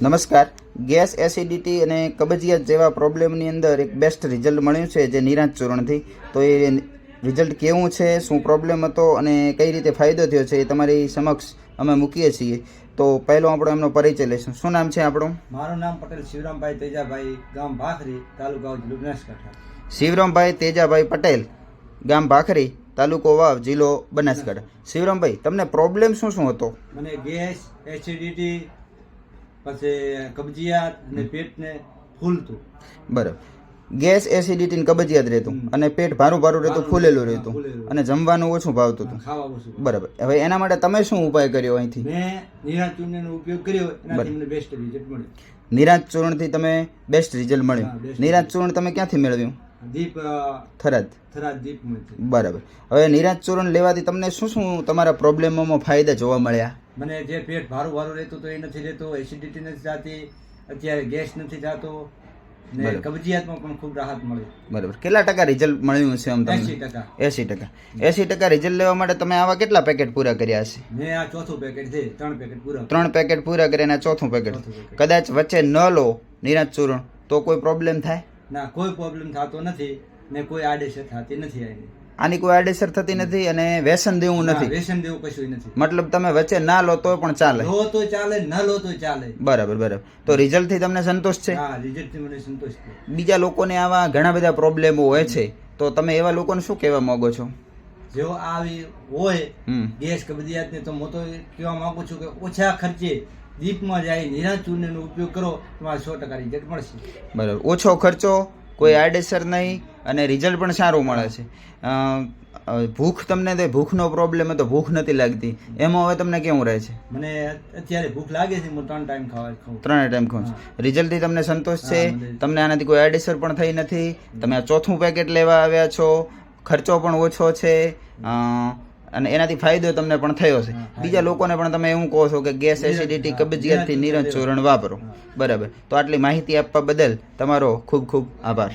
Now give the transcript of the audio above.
નમસ્કાર. Gas acidity અને કબજિયાત જેવા પ્રોબ્લેમની અંદર એક બેસ્ટ રિઝલ્ટ મળ્યું છે જે નિરાંત ચૂર્ણથી. તો એ રિઝલ્ટ કેવું છે શું પ્રોબ્લેમ હતો અને કઈ રીતે ફાયદો થયો છે એ તમારી સમક્ષ અમે મૂકીએ છીએ. તો પહેલો આપણો એમનો પરિચય લઈશું. શું નામ છે આપણું? મારું નામ પટેલ શિવરામભાઈ તેજાભાઈ ગામ ભાખરી તાલુકા બનાસકાંઠા શિવરામભાઈ તેજાભાઈ પટેલ ગામ ભાખરી તાલુકો વાવ જિલ્લો બનાસકાંઠા. શિવરામભાઈ તમને પ્રોબ્લેમ શું શું હતો? મને ગેસ એસિડિટી પછી કબજિયાત અને પેટને ફૂલતું. બરાબર. ગેસ એસિડિટી કબજિયાત રહેતું. અને પેટ ભારું ભારું રહેતું ફૂલેલું રહેતું અને જમવાનું ઓછું ભાવતું હતું. બરાબર. હવે એના માટે તમે શું ઉપાય કર્યો અહીંથી? મેં ચૂર્ણનો ઉપયોગ કર્યો એનાથી મને બેસ્ટ રિઝલ્ટ મળ્યું. નિરાંત ચૂર્ણથી તમે બેસ્ટ રિઝલ્ટ મળ્યું. નિરાજ ચૂર્ણ તમે ક્યાંથી મેળવ્યું? દીપ થરાદ. થરાદ દીપ બરાબર. હવે નિરાજ ચૂર્ણ લેવાથી તમને શું શું તમારા પ્રોબ્લેમોમાં ફાયદા જોવા મળ્યા? મને જે પેટ ભારું ભારું રહેતું તો એ નથી રહેતું એસિડિટી નથી થતી અત્યારે ગેસ નથી થતો ને કબજિયાતમાં પણ ખૂબ રાહત મળી. બરાબર. કેટલા ટકા રિઝલ્ટ મળ્યું છે આમ તમને? ટકા. એસી ટકા. એસી ટકા રિઝલ્ટ લેવા માટે તમે આવા કેટલા પેકેટ પૂરા કર્યા હશે? મેં આ ચોથું પેકેટ છે ત્રણ પેકેટ પૂરા ત્રણ પેકેટ પૂરા કર્યા અને ચોથું પેકેટ કદાચ વચ્ચે ન લો નિરાજ ચૂર્ણ તો કોઈ પ્રોબ્લેમ થાય? ના કોઈ પ્રોબ્લેમ થતો નથી ને કોઈ આડેસર થતી નથી આની. આની કોઈ આડેસર થતી નથી અને વ્યસન દેવું નથી. વ્યસન દેવું કશું નથી. મતલબ તમે વચ્ચે ના લો તો પણ ચાલે. લો તો ચાલે ન લો તો ચાલે. બરાબર બરાબર. તો રિઝલ્ટથી તમને સંતોષ છે? હા રિઝલ્ટથી મને સંતોષ છે. બીજા લોકોને આવા ઘણા બધા પ્રોબ્લેમો હોય છે. તો તમે એવા લોકોને શું કહેવા માંગો છો? જેવો આવી હોય ગેસ કબજિયાતને તો હું તો કહેવા માંગુ છું કે ઓછા ખર્ચે દીપમાં જાય નિરાંત ચૂર્ણનો ઉપયોગ કરો તમારે સો ટકા રિઝલ્ટ મળશે. બરાબર. ઓછો ખર્ચો કોઈ આડેસર નહીં અને રિઝલ્ટ પણ સારું મળે છે. ભૂખ તમને તે ભૂખનો પ્રોબ્લેમ હતો ભૂખ નથી લાગતી. એમાં હવે તમને કેવું રહે છે? મને અત્યારે ભૂખ લાગે છે હું ત્રણ ટાઈમ ખાવા ખાઉં. ત્રણે ટાઈમ ખાઉં છું. રિઝલ્ટથી તમને સંતોષ છે. તમને આનાથી કોઈ એડિસર પણ થઈ નથી. તમે આ ચોથું પેકેટ લેવા આવ્યા છો. ખર્ચો પણ ઓછો છે. અને એનાથી ફાયદો તમને પણ થયો છે. બીજા લોકોને પણ તમે એવું કહો છો કે ગેસ એસિડિટી કબજિયાતથી નિરંજ ચૂરણ વાપરો. બરાબર. તો આટલી માહિતી આપવા બદલ તમારો ખૂબ ખૂબ આભાર.